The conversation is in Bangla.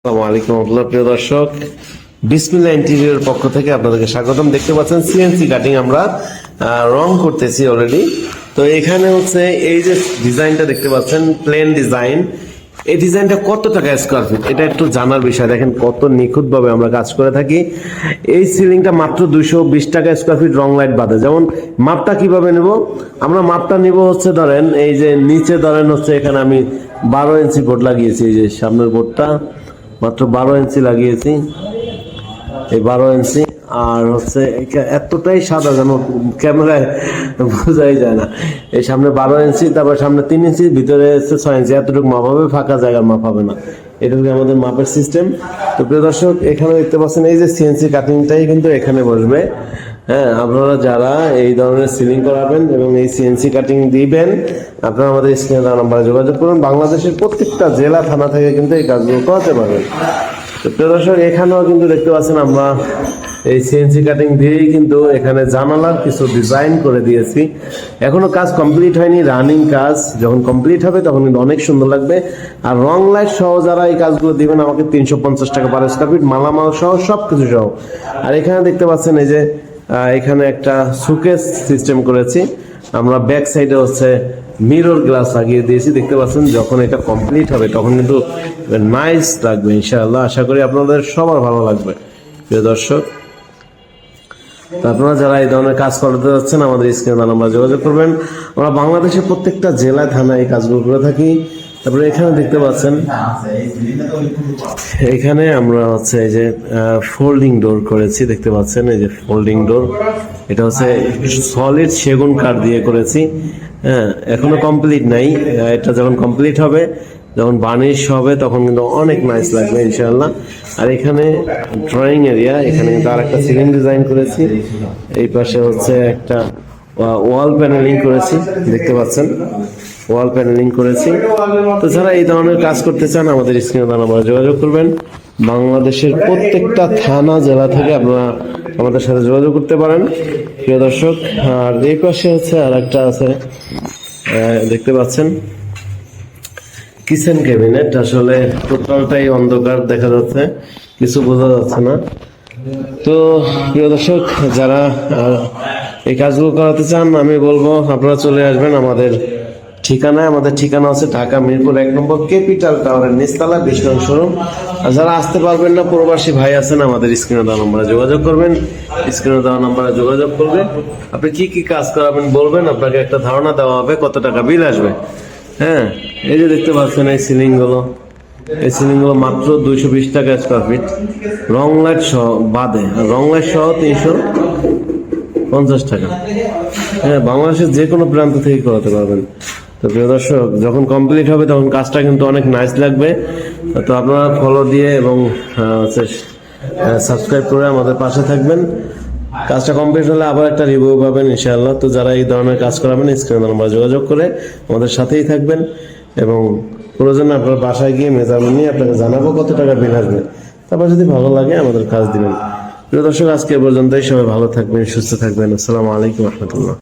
আসসালামু আলাইকুম রহমতুল্লাহ, প্রিয় দর্শক। বিসমিল্লা ইন্টেরিয়র পক্ষ থেকে আপনাদেরকে স্বাগতম। দেখতে পাচ্ছেন, সিএনসি কাটিং আমরা রং করতেছি অলরেডি তো এখানে হচ্ছে এই যে ডিজাইনটা দেখতে পাচ্ছেন প্লেন ডিজাইন এই ডিজাইনটা কত টাকা স্কোয়ার ফিট এটা একটু জানার বিষয়। দেখেন কত নিখুঁত ভাবে আমরা কাজ করে থাকি। এই সিলিংটা মাত্র দুইশো বিশ টাকা স্কোয়ার ফিট রং লাইট বাদে। যেমন মাপটা কীভাবে নেব? আমরা মাপটা নিব হচ্ছে, ধরেন, এই যে নিচে ধরেন হচ্ছে, এখানে আমি বারো ইঞ্চি বোর্ড লাগিয়েছি, এই যে সামনের বোর্ডটা। মাত্র বারো ইঞ্চি লাগিয়েছি। এই বারো ইঞ্চি আর হচ্ছে এতটাই সাদা যেন ক্যামেরায় বোঝাই যায় না। এই সামনে বারো ইঞ্চি তারপর সামনে তিন ইঞ্চি ভিতরে হচ্ছে ছয় ইঞ্চি এতটুকু মাপ হবে, ফাঁকা জায়গার মাপ হবে না। এটা হচ্ছে আমাদের মাপের সিস্টেম তো প্রিয় দর্শক, এখানে দেখতে পাচ্ছেন, এই যে সিএনসি কাটিংটাই কিন্তু এখানে বসবে। হ্যাঁ আপনারা যারা এই ধরনের সিলিং করাবেন এবং এই সিএনসি কাটিং দিবেন, আপনারা আমাদের স্ক্রিনে দেওয়া নাম্বারে যোগাযোগ করুন। বাংলাদেশের প্রত্যেকটা জেলা, থানা থেকে কিন্তু এই কাজগুলো করাতে পারবেন। তো দর্শক, এখানেও কিন্তু দেখতে পাচ্ছেন আমরা এই সিএনসি কাটিং দিয়েই কিন্তু এখানে জানালার কিছু ডিজাইন করে দিয়েছি। এখনও কাজ কমপ্লিট হয়নি রানিং কাজ যখন কমপ্লিট হবে তখন কিন্তু অনেক সুন্দর লাগবে। আর রং লাইট সহ যারা এই কাজগুলো দিবেন, আমাকে তিনশো পঞ্চাশ টাকা পার স্কোয়ার ফিট মালামাল সহ সব কিছু সহ। আর এখানে দেখতে পাচ্ছেন এই যে এখানে একটা সুকেস সিস্টেম করেছি। আমরা ব্যাক সাইডে হচ্ছে মিরর গ্লাস লাগিয়ে দিয়েছি। দেখতে পাচ্ছেন, যখন এটা কমপ্লিট হবে, তখন কিন্তু নাইস লাগবে, ইনশাআল্লাহ। আশা করি আপনাদের সবার ভালো লাগবে। প্রিয় দর্শক আপনারা যারা এই ধরনের কাজ করতে যাচ্ছেন, আমাদের স্ক্রিনে নাম্বার যোগাযোগ করবেন। আমরা বাংলাদেশের প্রত্যেকটা জেলায় থানায় এই কাজগুলো করে থাকি। তারপরে এখানে দেখতে পাচ্ছেন, এখানে আমরা হচ্ছে এই যে ফোল্ডিং ডোর করেছি, দেখতে পাচ্ছেন, এই যে ফোল্ডিং ডোর এটা হচ্ছে সলিড সেগুন কাঠ দিয়ে করেছি। হ্যাঁ এখনও কমপ্লিট নাই এটা যখন কমপ্লিট হবে, যখন বার্নিশ হবে, তখন কিন্তু অনেক নাইস লাগবে, ইনশাআল্লাহ। আর এখানে ড্রয়িং এরিয়া এখানে কিন্তু আর একটা সিলিং ডিজাইন করেছি। এই পাশে হচ্ছে একটা ওয়াল প্যানেলিং করেছি, দেখতে পাচ্ছেন। ওয়াল প্যানেলিং করেছি। তো যারা এই ধরনের কাজ করতে চান, আমাদের স্ক্রিনে নাম্বারে যোগাযোগ করবেন। বাংলাদেশের প্রত্যেকটা থানা, জেলা থেকে আপনারা আমাদের সাথে যোগাযোগ করতে পারেন। প্রিয় দর্শক, আর এই পাশে হচ্ছে আর একটা আছে দেখতে পাচ্ছেন। কিচেন ক্যাবিনেট, আসলে টোটালটাই অন্ধকার দেখা যাচ্ছে, কিছু বোঝা যাচ্ছে না। তো প্রিয় দর্শক, যারা এই কাজগুলো করাতে চান, আমি বলব, আপনারা চলে আসবেন আমাদের ঠিকানায়, আমাদের ঠিকানা আছে ঢাকা মিরপুর এক নম্বর ক্যাপিটাল টাওয়ারের নিচতলা বিশ নং শোরুম। আর যারা আসতে পারবেন না, প্রবাসী ভাই আছেন, আমাদের স্ক্রিনে দেওয়া নম্বরে যোগাযোগ করবেন। স্ক্রিনে দেওয়া নম্বরে যোগাযোগ করবেন আপনি কি কি কাজ করাবেন বলবেন, আপনাকে একটা ধারণা দেওয়া হবে, কত টাকা বিল আসবে। হ্যাঁ এই যে দেখতে পাচ্ছেন, এই সিলিংগুলো এই সিলিংগুলো মাত্র দুইশো বিশ টাকা স্কোয়ার ফিট রং লাইট সহ বাদে, রং লাইট সহ তিনশো পঞ্চাশ টাকা। হ্যাঁ বাংলাদেশের যে কোনো প্রান্ত থেকে করাতে পারবেন। তো প্রিয় দর্শক, যখন কমপ্লিট হবে তখন কাজটা কিন্তু অনেক নাইস লাগবে। তো আপনারা ফলো দিয়ে এবং সাবস্ক্রাইব করে আমাদের পাশে থাকবেন। কাজটা কমপ্লিট হলে আবার একটা রিভিউ পাবেন, ইনশাআল্লাহ। তো যারা এই ধরনের কাজ করাবেন স্ক্রিনে নাম্বার যোগাযোগ করে আমাদের সাথেই থাকবেন এবং প্রয়োজনে আপনার বাসায় গিয়ে মেজারমেন্ট নিয়ে আপনাকে জানাব কত টাকা বিল আসবে। তারপর যদি ভালো লাগে আমাদের কাজ দিবেন। প্রিয় দর্শক, আজকে পর্যন্তই। সবাই ভালো থাকবেন, সুস্থ থাকবেন। আসসালামু আলাইকুম রহমতুল্লাহ।